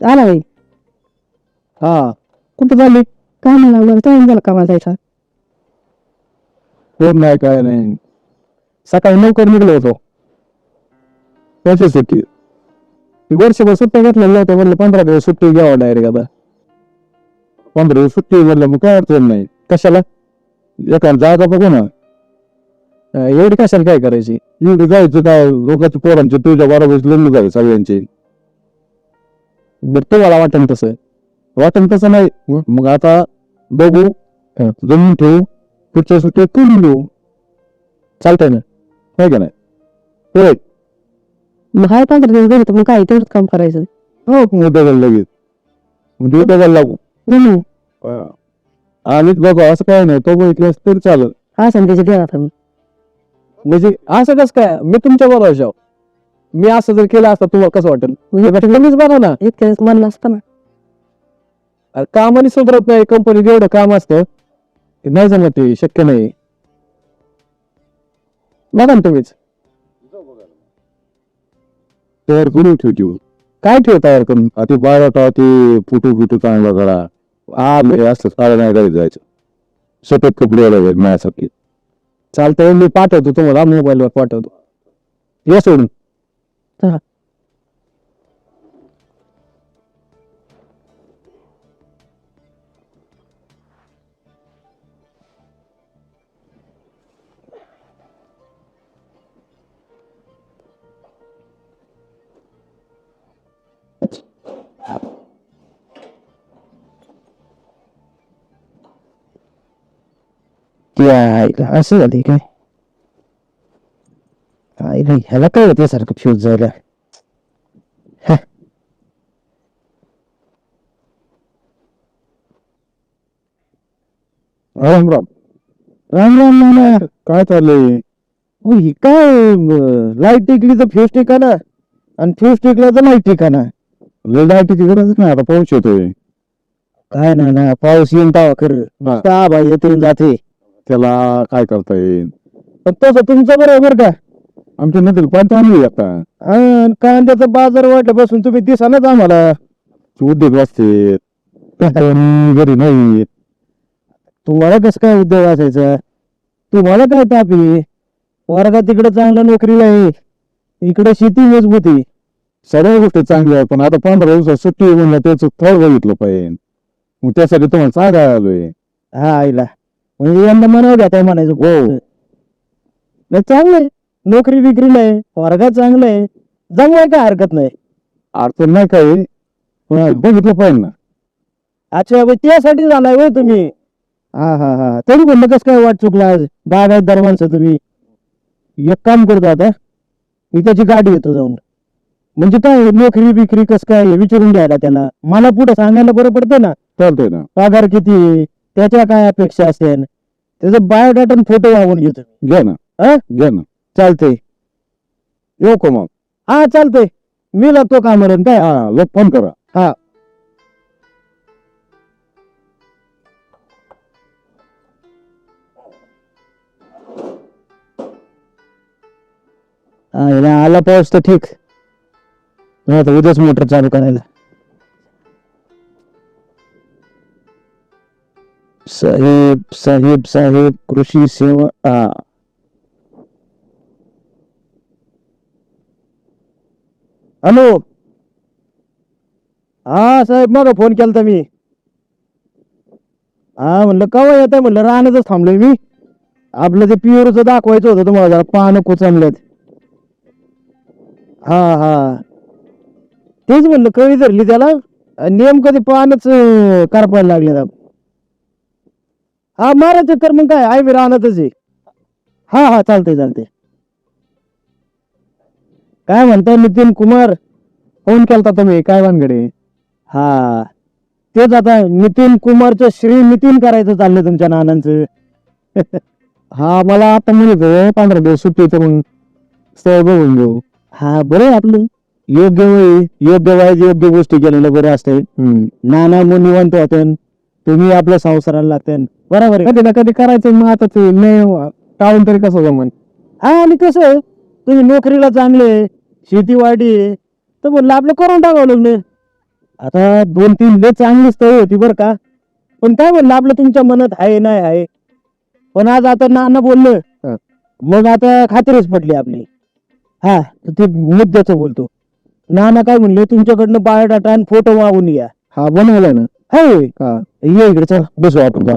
आला बाई. हा. कुठं झाली काम लागलं? टाइम झाला कामाला जायचा. कोण नाही काय नाही. सकाळी लवकर निघलो होतो. कशासाठी ती वर्षभर सुट्ट्या घेतलेल्या नव्हत्या. म्हणलं पंधरा दिवस सुट्टी घ्यावं डायरेक्ट आता. पंधरा दिवस सुट्टी म्हणलं मग काय अडचण नाही. कशाला? एका जागा बघू ना. अं, एवढी कशाला काय करायची? एवढी जायचं काय? लोकांच्या पोरांचे तुझ्या बरोबर लग्न जावे सगळ्यांचे. बरं तुम्हाला वाटेल तसं. वाटेल तसं नाही. मग? आता बघू. जमीन ठेवू. पुढच्या सुट्टीत करून देऊ चालतंय ना? नाही का नाही? हाय. पंधरा दिवस घरी तर मग काय तेवढंच काम करायचं? हो उद्या जायला लगेच. म्हणजे उद्या जायला लागू. हम्म. आणि बघू असं काय नाही. तो बघितलं तरी चालेल. हा आता मी म्हणजे असं कसं काय? मी तुमच्या बरोबर जाऊ. मी असं जर केलं असतं तुम्हाला कसं वाटेल? तुम्हीच बघा ना. इतक्या म्हणलं असतं ना. अरे कामाने सुधरत नाही. कंपनीत एवढं काम असतं. ते नाही जमत ते शक्य नाही. बघा ना तुम्हीच. तयार करून ठेवतो. काय ठेव तयार करून? ते बायोटा ते फुटू फिटू चांगला करा. आ असं सारं नाही घरी जायचं. सतत कपडे वगैरे माझ्यासारखे. चालतंय मी पाठवतो तुम्हाला मोबाईलवर पाठवतो. ये सोडून. चला. त्या असं झाले काय आईला ह्याला काय होते सारखं फ्यूज जायला हा. राम राम. राम राम नाना काय चाललंय? हो, ही काय लाइट टेकली तर फ्यूज टिकाना आणि फ्यूज टिकला तर लाइट टिकाना लाईटीची गरज नाही आता पाऊस येतोय. काय ना ना पाऊस येईन तावा कर हा. का बाई येते जाते त्याला काय करता येईल? पण तसं तुमचं बरोबर का? आमच्या नदीला पाणी आणली आता. अन कांद्याचा बाजार वाटल्यापासून तुम्ही दिसानच आम्हाला. ते उद्योग वाचते घरी नाही तुम्हाला कसं काय उद्योग असायचा? तुम्हाला काय तापी वर्गात तिकडे चांगला नोकरीला आहे इकडे शेती मजबूती सगळ्या गोष्टी चांगल्या आहेत पण आता पंधरा दिवसात सुट्टी आहे म्हणलं त्याचं फळ बघितलं पाहिजे. मग त्यासाठी तुम्हाला सांगायला आलोय. हा आईला. म्हणजे यंदा म्हणावं घ्या म्हणायचं? हो. नाही चांगलंय नोकरी विक्रीला आहे वर्गात चांगलं आहे जमवाय काय हरकत नाही. अडचण नाही काही. पण बघितलं पाहिजे ना. अच्छा बाई त्यासाठी झालाय होय तुम्ही. हा हा हा. तरी म्हणलं कसं काय वाट चुकला आज? बागायत माणसं तुम्ही. एक काम करतो आता मी त्याची गाडी येतो जाऊन. म्हणजे काय नोकरी बिकरी कसं काय हे विचारून घ्यायला त्याला मला पुढे सांगायला बरं पडतं ना. चालतंय ना. पगार किती आहे, त्याच्या काय अपेक्षा असेल? त्याचा बायोडाटा फोटो वाहून घेतो. घ्या ना. हा? घ्या ना. चालतंय. येऊ का मग? हा चालतंय. मी लागतो कामाला काय? हा लोक फोन करा. हा. हा, याला आला पाऊस तर ठीक. आता उद्याच मोटर चालू करायला. साहेब साहेब साहेब कृषी सेवा हा. हॅलो हा साहेब मग फोन केलता मी. हा म्हणलं कवा येत आहे म्हणलं राहण्यातच थांबलोय मी. आपलं ते पिओरचं दाखवायचं होतं तुम्हाला जरा पानं कोचमलेत. हा हा. तेच म्हणलं कळी धरली त्याला नेमकं ते पानच करपायला लागले हा मारा चक्कर मग काय आहे मी राहणारच आहे. हा हा चालतंय चालतंय. काय म्हणताय नितीन कुमार? फोन केलता तुम्ही काय वानगडे हा. तेच आता नितीन कुमारचं श्री नितीन करायचं चाललंय तुमच्या नानांचं. हा मला आता म्हणत पंधरा दिवस सुट्टी तर मग स्थळ बघून घेऊ. हा बरं आपलं. योग्य वेळी योग्य वयात योग्य गोष्टी केलेलं बरं असते. नाना मग निवांत होते तुम्ही आपल्या संसाराला लागते बरोबर कधी ना कधी करायचं मग आता ते नाही टाळून तरी कसं जमन? हा आणि कसं? तुम्ही नोकरीला चांगले शेती वाढी आहे, तर म्हणलं आपलं करून टाकावं लग्न आता दोन तीन लय चांगली स्थळ होती बरं का. पण काय म्हणलं आपलं तुमच्या मनात आहे नाही आहे. पण आज आता नाना बोललं हा. मग आता खात्रीच पडली आपली. हा तर ते मुद्द्याचं बोलतो. नाना काय म्हणले तुमच्याकडनं बायोडाटा आणि फोटो मागून या. हा बनवलाय ना? हाय हा. ये इकडे चल बसू आपण. का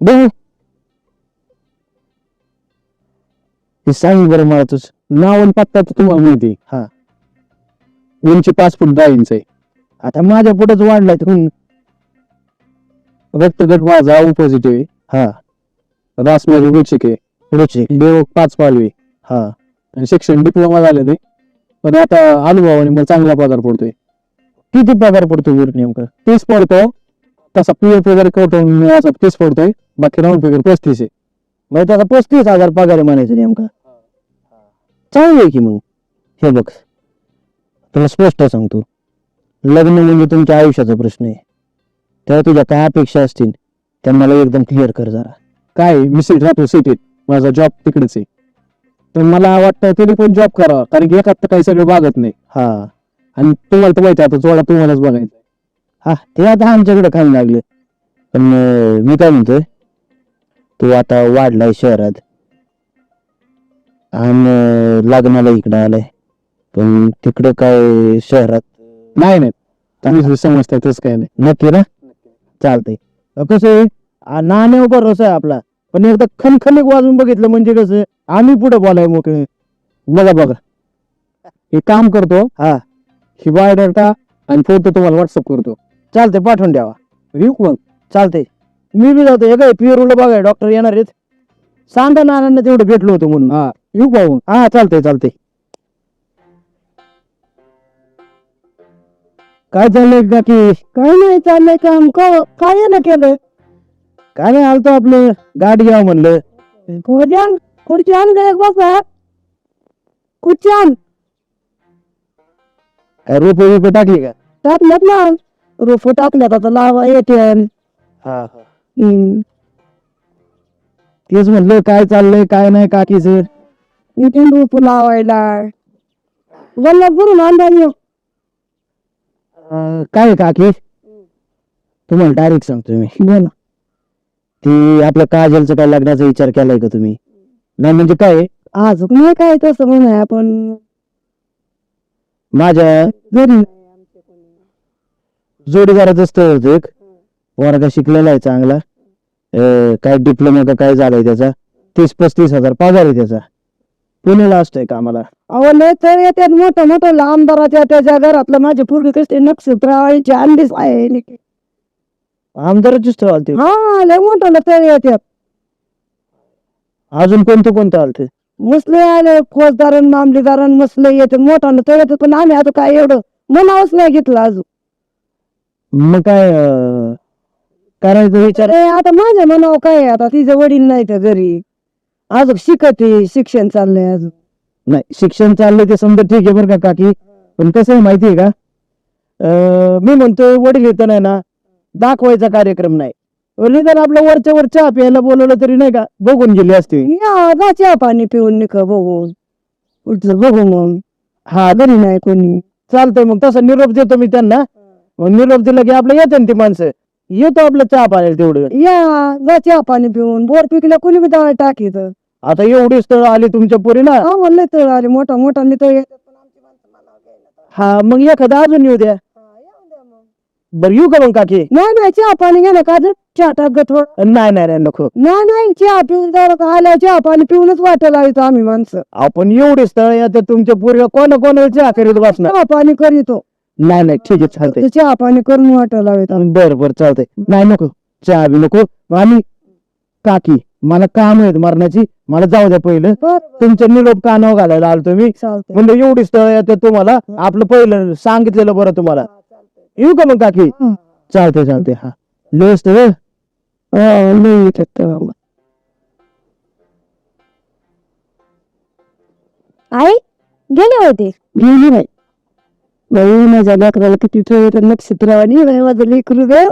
बघ. हे सांग बरं मला तुझ. नाव आणि पत्ता तर तुम्हाला माहिती हा. उंची पाच फूट दहा इंच आहे. आता माझ्या पुढेच वाढलाय तुम्ही रक्तगट माझा पॉझिटिव्ह आहे. हा. रास माझी रुचिक आहे. पुढचे देव पाच पालवी हा. आणि शिक्षण डिप्लोमा झाले ते पण आता अनुभवाने मला चांगला पगार पडतोय. किती पगार पडतो वर नेमकं? तीस पडतो. तसा पी एफ वगैरे कटवून असा तीस पडतोय. बाकी राऊंड फिगर पस्तीस आहे. मग त्याचा पस्तीस हजार पगार आहे म्हणायचं नेमका. चांगलं आहे की मग? हे बघ. तुला स्पष्ट सांगतो. लग्न म्हणजे तुमच्या आयुष्याचा प्रश्न आहे. तेव्हा तुझ्या काय अपेक्षा असतील त्या मला एकदम क्लिअर कर जरा. काय? मी सिट राहतो सिटीत माझा जॉब तिकडेच आहे. तर मला वाटतं तुम्ही पण जॉब करा कारण की एकात तर काही सगळं बागत नाही. हा. आणि तुम्हाला तर माहिती आहे आता जोडा तुम्हालाच बघायचा हा ते आता आमच्याकडे खायला लागले. पण मी काय म्हणतोय? तू आता वाढलाय शहरात. आणि लग्नाला इकडे आलाय. पण तिकडे काय शहरात नाही नाही. तुम्ही समजताय तसं काय नाही. नक्की ना? चालतंय. अं, कसं आहे? नाण्यावर भरोसा आहे आपला. पण एकदा खणखणीक वाजून बघितलं म्हणजे कसं आम्ही पुढे बोलाय मोकळे. बघा बघा. एक काम करतो. हा. ही बायोडाटा आणि फोटो तुम्हाला व्हॉट्सअप करतो. चालतंय पाठवून द्यावा. येऊ मग चालतंय. मी बी जातो. हे काय पिरूला बघाय डॉक्टर येणार आहेत? सांगा नानांना तेवढं भेटलो होतो म्हणून. हा. येऊ का मग हा चालतंय चालतंय. काय चाललंय काकी? काय नाही चाललंय काम. काय ना केलं काय नाही आलतो आपलं. गाडी घ्यावं म्हणलं. खुर्च्यान खुर्च्यान बसा. खुर्च्यान काय रोप बिप टाकली का? टाकल्यात ना. रोप टाकल्यात आता लावा येते हा तेच म्हणलं काय चाललंय काय नाही काकीच इथे रोप लावायला. वल्ला भरून अंदाज काय आहे काकी? तुम्हाला डायरेक्ट सांगतो मी. बोला. ती आपल्या काजलचं काय लग्नाचा विचार केलाय का तुम्ही? नाही म्हणजे काय आहे? अजून नाही काय तसं म्हणून आपण माझ्या घरी जोडीदाराचं स्थळ होतं एक. वर्ग शिकलेला आहे चांगला. काय डिप्लोमा का काय झालाय त्याचा? तीस पस्तीस हजार पगार आहे त्याचा. पुण्याला असतोय कामाला अहो लय तर येतात मोठं मोठं आमदाराच्या त्याच्या घरातलं. माझे पूर्वी कसते नक्षत्राचे अंडीच आहे आमदाराची स्थळ आलते. हा लय मोठं तर येतात अजून कोणतं कोणतं आलते? मसले आले फौजदारन मामलेदारन मसले येतात मोठं तर येतात पण आम्ही आता काय एवढं मनावच नाही घेतलं अजून. मग काय अं, करायचं विचार ए, आता माझ्या मनावर काय आहे? आता तिचे वडील नाही तर घरी. अजून शिकते शिक्षण चाललंय अजून. नाही शिक्षण चाललंय ते समजा ठीक आहे बरं का काकी. पण कसं आहे माहिती आहे का? अं, मी म्हणतोय वडील येतं नाही ना दाखवायचा कार्यक्रम नाही. निदान आपलं वरच्या वर चहा प्यायला बोलवलं तरी नाही का बघून गेली असते. या जा चहा पाणी पिऊन निक बघून. उठलं बघू मग. हा. घरी नाही कोणी. चालतंय मग तसा निरोप देतो मी त्यांना. मग निरोप दिला की आपलं येते ना ती माणसं. येतो आपलं चहा पाण्याला तेवढं. या जा चहा पाणी पिऊन. बोर पिकल्या कोणी बी दवा टाकीत आता एवढी स्थळ आली तुमच्या पोरीला हा म्हणलं तळ आले. मोठा मोठा तर येतात. हा मग एखादा अजून येऊ द्या. बरं येऊ का मग काकी? नाही नाही चहा पाणी घ्या ना का जर चहा टाक थोडं. नाही नाही नाही नको. नाही नाही चहा पिऊन जरा आल्या चहा पाणी पिऊनच वाटायला येतो आम्ही माणसं. आपण एवढी स्थळ येते तुमच्या पोरीला कोणा कोणाला चहा करीत बसणार? चहा पाणी करीतो नाही नाही ठीक आहे चालतंय. चहा पाणी करून वाटायला येतो बर बर चालतंय. नाही नको चहा बी नको. आणि काकी मला काम आहेत मरणाची मला जाऊ द्या पहिलं. तुमचं निरोप कानावर घालायला आलो मी चालतंय. म्हणजे एवढी स्थळ येते तुम्हाला आपलं पहिलं सांगितलेलं बरं तुम्हाला. येऊ का मग काकी? हं. चालतंय चालतंय हा. लय स्थळ हा, लय येतात तेव्हा. आई गेले होते? गेली नाही. बाई माझ्या लेकराला किती ठेवत नक्षत्रावानी बाई माझं लेकरू ग